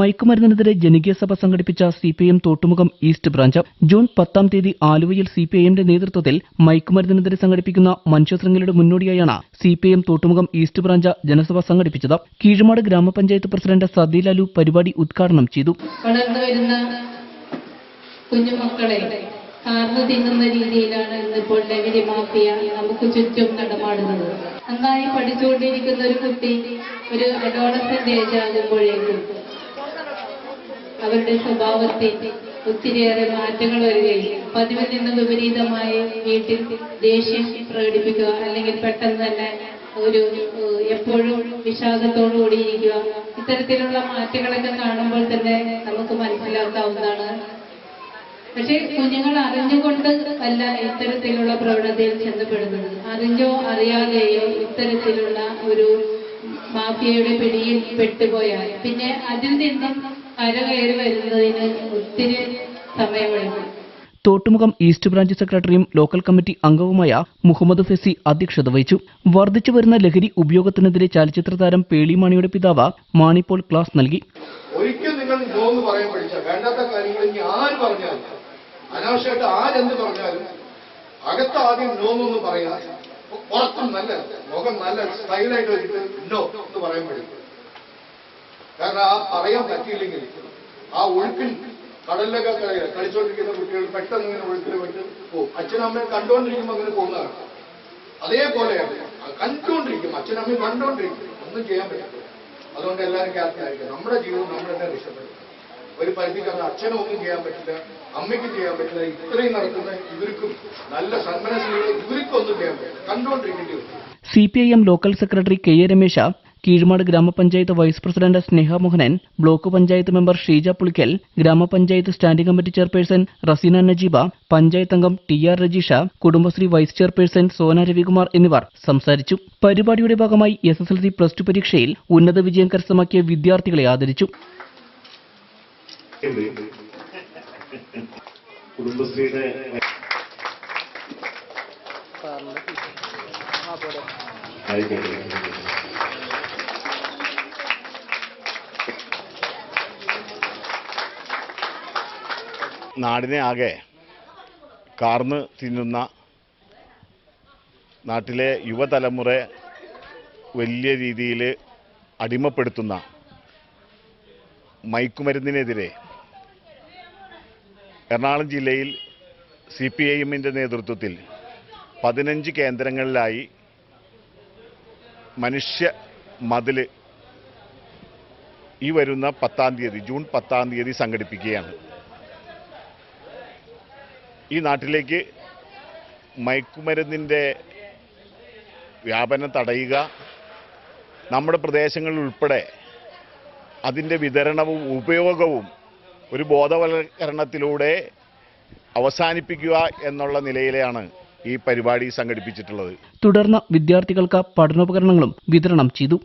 മയക്കുമരുന്നിനെതിരെ ജനകീയ സഭ സംഘടിപ്പിച്ച CPIM Thottumukham east branch. June പത്താം തീയതി ആലുവയിൽ സിപിഐഎമ്മിന്റെ നേതൃത്വത്തിൽ മയക്കുമരുന്നിനെതിരെ സംഘടിപ്പിക്കുന്ന മനുഷ്യശൃംഖലയുടെ മുന്നോടിയായാണ് സിപിഐഎം തോട്ടുമുഖം ഈസ്റ്റ് ബ്രാഞ്ച് ജനസഭ സംഘടിപ്പിച്ചത്. കീഴുമാട് ഗ്രാമപഞ്ചായത്ത് പ്രസിഡന്റ് സതി പരിപാടി ഉദ്ഘാടനം ചെയ്തു. കാർന്നു തിന്നുന്ന രീതിയിലാണ് ഇന്നിപ്പോൾ ലഹരി മാഫിയ നമുക്ക് ചുറ്റും നടമാടുന്നത്. നന്നായി പഠിച്ചുകൊണ്ടിരിക്കുന്ന ഒരു കുട്ടി ഒരു അഡോളസെന്റ് ഏജ് ആകുമ്പോഴേക്കും അവരുടെ സ്വഭാവത്തിൽ ഒത്തിരിയേറെ മാറ്റങ്ങൾ വരികയും പതിവിൽ നിന്ന് വിപരീതമായി വീട്ടിൽ ദേഷ്യം പ്രകടിപ്പിക്കുക അല്ലെങ്കിൽ പെട്ടെന്ന് തന്നെ ഒരു എപ്പോഴും വിഷാദത്തോടു കൂടിയിരിക്കുക ഇത്തരത്തിലുള്ള മാറ്റങ്ങളൊക്കെ കാണുമ്പോൾ തന്നെ നമുക്ക് മനസ്സിലാക്കാവുന്നതാണ്. പക്ഷെ കുഞ്ഞുങ്ങൾ അറിഞ്ഞുകൊണ്ട് അല്ല ഇത്തരത്തിലുള്ള പ്രവണതയിൽ ചെന്നപ്പെടുന്നത്. അറിഞ്ഞോ അറിയാതെയോ ഇത്തരത്തിലുള്ള ഒരു മാഫിയയുടെ പിടിയിൽ പെട്ടുപോയാൽ പിന്നെ അതിൽ നിന്നും കരകയറി വരുന്നതിന് ഒത്തിരി സമയമെടുക്കും. തോട്ടുമുഖം ഈസ്റ്റ് ബ്രാഞ്ച് സെക്രട്ടറിയും ലോക്കൽ കമ്മിറ്റി അംഗവുമായ മുഹമ്മദ് ഫെസി അധ്യക്ഷത വഹിച്ചു. വർദ്ധിച്ചു വരുന്ന ലഹരി ഉപയോഗത്തിനെതിരെ ചലച്ചിത്ര താരം പേളിമാണിയുടെ പിതാവ് മാണിപ്പോൾ ക്ലാസ് നൽകി. ഒരിക്കൽ നിങ്ങൾ നോ എന്ന് പറയാൻ പഠിച്ച വേണ്ടാത്ത കാര്യങ്ങൾ ഇനി ആര് പറഞ്ഞാലും അനാവശ്യമായിട്ട് ആരെന്ത് പറഞ്ഞാലും അകത്ത് ആദ്യം നോ എന്നൊന്ന് പറയാ. പുറത്തും നല്ല ലോകം നല്ല സ്റ്റൈലായിട്ട് വെച്ചിട്ട് നോ എന്ന് പറയാൻ പഠിക്കും. കാരണം ആ പറയാൻ പറ്റിയില്ലെങ്കിൽ ആ ഒഴുക്കിൽ കടലിലൊക്കെ കളിച്ചുകൊണ്ടിരിക്കുന്ന കുട്ടികൾ പെട്ടെന്ന് ഇങ്ങനെ ഒഴുക്കിൽ വിട്ട് പോകും. അച്ഛനമ്മയെ കണ്ടുകൊണ്ടിരിക്കുമ്പോൾ അങ്ങനെ പോകുന്നതാണ്. അതേപോലെയാണ് കണ്ടുകൊണ്ടിരിക്കും അച്ഛനമ്മയും കണ്ടുകൊണ്ടിരിക്കും ഒന്നും ചെയ്യാൻ പറ്റില്ല അതുകൊണ്ട് എല്ലാവരും ക്യാപ്റ്റൻ ആയിരിക്കും നമ്മുടെ ജീവിതം നമ്മൾ തന്നെ രക്ഷപ്പെടും ഒരു പരിധിക്ക് അത് അച്ഛനും ഒന്നും ചെയ്യാൻ പറ്റില്ല അമ്മയ്ക്ക് ചെയ്യാൻ പറ്റില്ല ഇത്രയും നടക്കുന്ന ഇവർക്കും നല്ല സന്മനസ്സുകൾ ഇവർക്കും ഒന്നും ചെയ്യാൻ പറ്റില്ല. കണ്ടുകൊണ്ടിരിക്കേണ്ടി വരും. C P I M local secretary K A Ramesha Keezhmad ഗ്രാമപഞ്ചായത്ത് vice president Sneha Mohanan block panchayat member Sheeja Pulickal ഗ്രാമപഞ്ചായത്ത് standing committee chairperson Razeena Najeeba panchayat അംഗം T R Rajeesha Kudumbashree vice chairperson Sona Ravikumar എന്നിവർ സംസാരിച്ചു. പരിപാടിയുടെ ഭാഗമായി S S L C plus two പരീക്ഷയിൽ ഉന്നത വിജയം കരസ്ഥമാക്കിയ വിദ്യാർത്ഥികളെ ആദരിച്ചു. കുടുംബശ്രീയുടെ ആയിക്കോട്ടെ. നാടിനെ ആകെ കാർന്ന് തിന്നുന്ന നാട്ടിലെ യുവതലമുറ വലിയ രീതിയിൽ അടിമപ്പെടുത്തുന്ന മയക്കുമരുന്നിനെതിരെ എറണാകുളം ജില്ലയിൽ സി പി ഐ എമ്മിന്റെ നേതൃത്വത്തിൽ പതിനഞ്ച് കേന്ദ്രങ്ങളിലായി മനുഷ്യ മതിൽ ഈ വരുന്ന പത്താം തീയതി ജൂൺ പത്താം തീയതി സംഘടിപ്പിക്കുകയാണ്. ഈ നാട്ടിലേക്ക് മയക്കുമരുന്നിന്റെ വ്യാപനം തടയുക നമ്മുടെ പ്രദേശങ്ങളിൽ ഉൾപ്പെടെ അതിന്റെ വിതരണവും ഉപയോഗവും ഒരു ബോധവൽക്കരണത്തിലൂടെ അവസാനിപ്പിക്കുക എന്നുള്ള നിലയിലാണ് ഈ പരിപാടി സംഘടിപ്പിച്ചിട്ടുള്ളത്. തുടർന്ന് വിദ്യാർത്ഥികൾക്ക് പഠനോപകരണങ്ങളും വിതരണം ചെയ്തു.